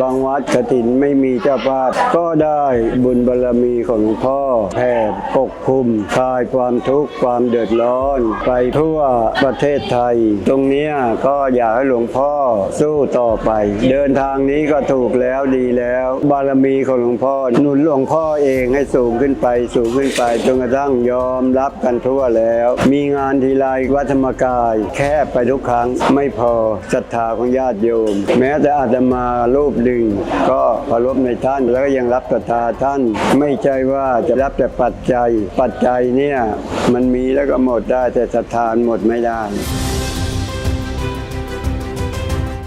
บางวัดกฐินไม่มีเจ้าภาพก็ได้บุญบารรมีของหลวงพ่อแผ่ปกคลุมคลายความทุกข์ความเดือดร้อน ไปทั่วประเทศไทย ตรงนี้ก็อยากให้หลวงพ่อสู้ต่อไป เดินทางนี้ก็ถูกแล้วดีแล้ว บารมีของหลวงพ่อหนุนหลวงพ่อเองให้สูงขึ้นไปสูงขึ้นไปจนกระทั่งยอมรับกันทั่วแล้ว มีงานทีไรวัดธรรมกาย แคบไปทุกครั้งไม่พอศรัทธาของญาติโยม แม้แต่อาตมารูปหนึ่ง ก็เคารพในท่านแล้วก็ยังรับประทาท่าน ไม่ใช่ว่าจะรับแต่ปัจจัย ปัจจัยเนี่ยมันมีแล้วก็หมดได้แต่ศรัทธาหมดไม่ได้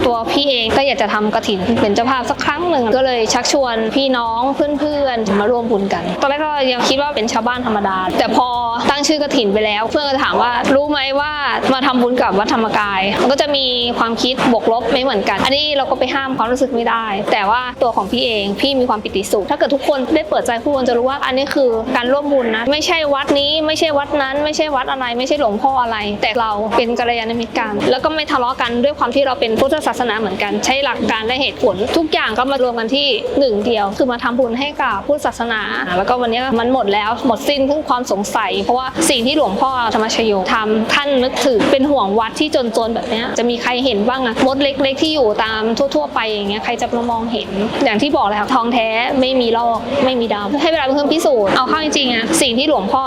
ตัวพี่เองก็อยากจะทำกระถินเป็นเจ้าภาพสักครั้งหนึ่งก็เลยชักชวนพี่น้องเพื่อนๆมาร่วมบุญกัน ตอนแรกก็ยังคิดว่าเป็นชาวบ้านธรรมดา แต่พอตั้งชื่อกระถินไปแล้ว เพื่อนก็ถามว่ารู้ไหมว่ามาทำบุญกับวัดธรรมกาย มันก็จะมีความคิดบวกลบไม่เหมือนกัน อันนี้เราก็ไปห้ามความรู้สึกไม่ได้ แต่ว่าตัวของพี่เองพี่มีความปิติสุขถ้าเกิดทุกคนได้เปิดใจพูดกันจะรู้ว่าอันนี้คือการร่วมบุญนะไม่ใช่วัดนี้ไม่ใช่วัดนั้น ไม่ใช่วัดอะไรไม่ใช่หลวงพ่ออะไร แต่เราเป็นกัลยาณมิตรกันแล้วก็ไม่ทะเลาะกันด้วยความที่เราเป็นพุทธศาสนาเหมือนกันใช้หลักการและเหตุผล ทุกอย่างก็มารวมกันที่หนึ่งเดียว คือมาทำบุญให้กับพุทธศาสนา แล้วก็วันนี้มันหมดแล้วหมดสิ้นทุกความสงสัย เพราะว่าสิ่งที่หลวงพ่อธรรมชโยทำท่านนึกถึงเป็นห่วงวัดที่จนๆแบบนี้จะมีใครเห็นบ้างอะมดเล็ก ๆ ที่อยู่ตามทั่ว ๆ ไปอย่างเงี้ยใครจะมามองเห็น อย่างที่บอกเลยค่ะทองแท้ไม่มีลอกไม่มีดำให้เวลาเป็นเครื่องพิสูจน์เอาเข้าจริงๆอะสิ่งที่หลวงพ่อ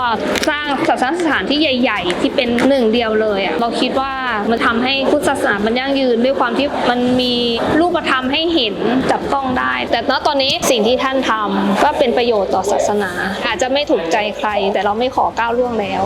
สร้างศาสนสถานที่ใหญ่ ๆ ที่เป็นหนึ่งเดียวเลยอะเราคิดว่ามันทำให้พุทธศาสนามันยั่งยืนด้วยความที่มันมีรูปธรรมให้เห็นจับต้องได้ แต่ณตอนนี้สิ่งที่ท่านทำก็เป็นประโยชน์ต่อศาสนา อาจจะไม่ถูกใจใคร แต่เราไม่ขอก้าวล่วงแล้ว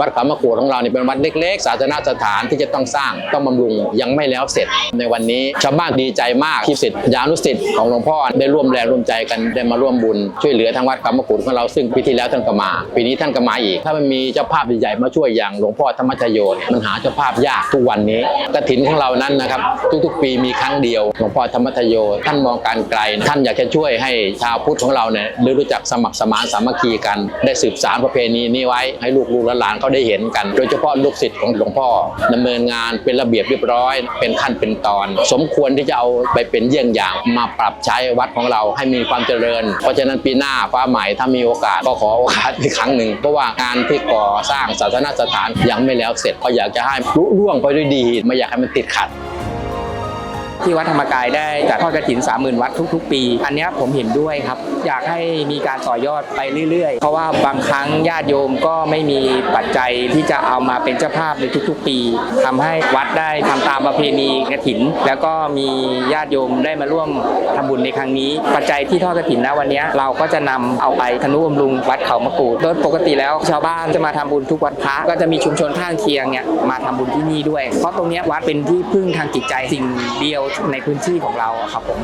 วัดเขามะกรูดของเราเนี่ยเป็นวัดเล็กๆ ศาสนสถานที่จะต้องสร้างต้องบำรุงยังไม่แล้วเสร็จ ในวันนี้ชาวบ้านดีใจมากที่ศิษยานุศิษย์ของหลวงพ่อได้ร่วมแรงร่วมใจกันได้มาร่วมบุญช่วยเหลือทางวัดเขามะกรูดของเราซึ่งปีที่แล้วท่านก็มา ปีนี้ท่านก็มาอีก ถ้ามันมีเจ้าภาพใหญ่ๆมาช่วยอย่างหลวงพ่อธรรมชโยนมันหาเจ้าภาพยากทุกวันนี้กฐินของเรานั้นนะครับทุกๆ ปีมีครั้งเดียวหลวงพ่อธรรมชโยท่านมองการไกล ท่านอยากจะช่วยให้ชาวพุทธของเราเนี่ยรู้จักสมัครสมานสามัคคีกันได้สืบสานประเพณีนี้ไว้ให้ลูกๆหลานเขาได้เห็นกัน โดยเฉพาะลูกศิษย์ของหลวงพ่อดำเนินงานเป็นระเบียบเรียบร้อย เป็นขั้นเป็นตอน สมควรที่จะเอาไปเป็นเยี่ยงอย่างมาปรับใช้วัดของเราให้มีความเจริญ เพราะฉะนั้นปีหน้าฟ้าใหม่ถ้ามีโอกาสก็ขอโอกาสอีกครั้งหนึ่งเพราะว่างานที่ก่อสร้างศาสนสถานยังไม่แล้วเสร็จก็อยากจะให้รุ่ร่วงไปด้วยดี ไม่อยากให้มันติดขัด ที่วัดธรรมกายได้จัดทอดกระถิน30,000 วัดทุก ๆ ปี อันนี้ผมเห็นด้วยครับ อยากให้มีการต่อยอดไปเรื่อย ๆ เพราะว่าบางครั้งญาติโยมก็ไม่มีปัจจัยที่จะเอามาเป็นเจ้าภาพในทุก ๆ ปีทำให้วัดได้ทำตามประเพณีกระถิน แล้วก็มีญาติโยมได้มาร่วมทำบุญในครั้งนี้ ปัจจัยที่ทอดกระถินนะวันนี้เราก็จะนำเอาไปทนุบำรุงวัดเขามะกรูดโดยปกติแล้วชาวบ้านจะมาทำบุญทุกวันพระก็จะมีชุมชนข้างเคียงเนี่ยมาทำบุญที่นี่ด้วย เพราะตรงนี้วัดเป็นที่พึ่งทางจิตใจสิ่งเดียวในพื้นที่ของเราอะครับผม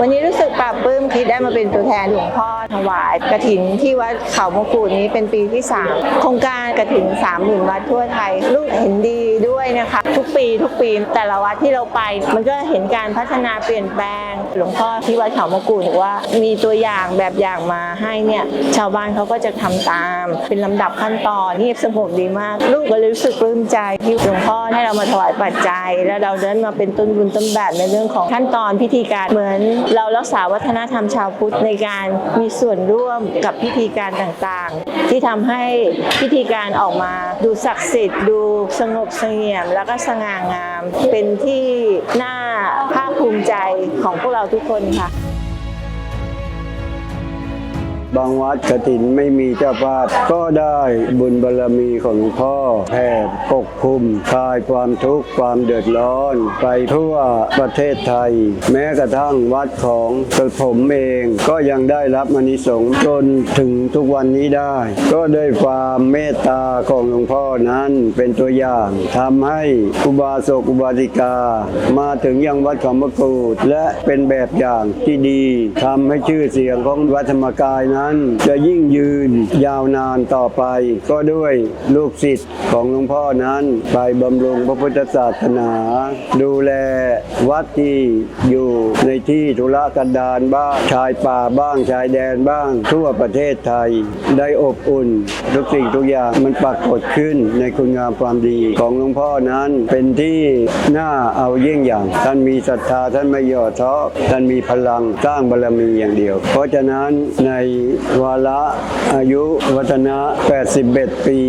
วันนี้รู้สึกปลาบปลื้มที่ได้มาเป็นตัวแทนหลวงพ่อถวายกระถินที่วัดเขามกุฎนี้เป็นปีที่ 3 โครงการกระถิน3 0,000วัดทั่วไทย ลูกเห็นดีด้วยนะคะ ทุกปีทุกปีแต่ละวัดที่เราไป มันก็เห็นการพัฒนาเปลี่ยนแปลง หลวงพ่อที่วัดเขามกุฎบอกว่ามีตัวอย่างแบบอย่างมาให้เนี่ยชาวบ้านเขาก็จะทำตาม เป็นลำดับขั้นตอนที่สงบดีมาก ลูกก็เลยรู้สึกปลื้มใจที่หลวงพ่อให้เรามาถวายปัจจัย แล้วเราได้มาเป็นต้นบุญต้นแบบในเรื่องของขั้นตอนพิธีการเหมือนเรารักษาวัฒนธรรมชาวพุทธในการมีส่วนร่วมกับพิธีการต่างๆ ที่ทำให้พิธีการออกมาดูศักดิ์สิทธิ์ดูสงบเสงี่ยม แล้วก็สง่างาม เป็นที่น่าภาคภูมิใจของพวกเราทุกคนค่ะ บางวัดกฐินไม่มีเจ้าภาพก็ได้บุญบารรมีของหลวงพ่อแผ่ปกคลุมคลายความทุกข์ความเดือดร้อน ไปทั่วประเทศไทย แม้กระทั่งวัดของกระผมเองก็ยังได้รับอานิสงส์จนถึงทุกวันนี้ได้ ก็ด้วยความเมตตาของหลวงพ่อนั้นเป็นตัวอย่างทำให้อุบาสกอุบาสิกา มาถึงยังวัดเขามะกรูดและเป็นแบบอย่างที่ดีทำให้ชื่อเสียงของวัดธรรมกายนั้นนั้นจะยิ่งยืนยาวนานต่อไป ก็ด้วยลูกศิษย์ของหลวงพ่อนั้น ไปบำรุงพระพุทธศาสนา ดูแลวัดที่อยู่ในที่ธุรกันดารบ้างชายป่าบ้างชายแดนบ้าง ทั่วประเทศไทย ได้อบอุ่น ทุกสิ่งทุกอย่างมันปรากฏขึ้นในคุณงามความดีของหลวงพ่อนั้นเป็นที่น่าเอาเยี่ยงอย่าง ท่านมีศรัทธาท่านไม่ย่อท้อท่านมีพลังสร้างบารมีอย่างเดียว เพราะฉะนั้นในวาระอายุวัฒนะ 81 ปี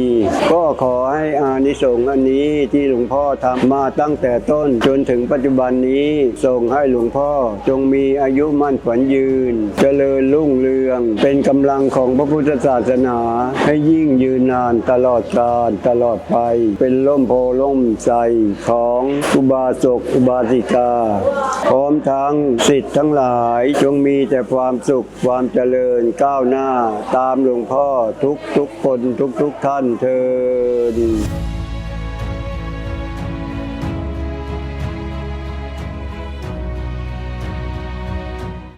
ก็ขอให้อานิสงส์อันนี้ที่หลวงพ่อทำมาตั้งแต่ต้นจนถึงปัจจุบันนี้ส่งให้หลวงพ่อจงมีอายุมั่นขวัญยืน เจริญรุ่งเรือง เป็นกำลังของพระพุทธศาสนา ให้ยิ่งยืนนานตลอดกาลตลอดไป เป็นร่มโพล่มใสของอุบาสกอุบาสิกา พร้อมทั้งสิทธิ์ทั้งหลายจงมีแต่ความสุขความเจริญกาวหน้า ตามหลวงพ่อทุกทุกคนทุกทุกท่านเธอ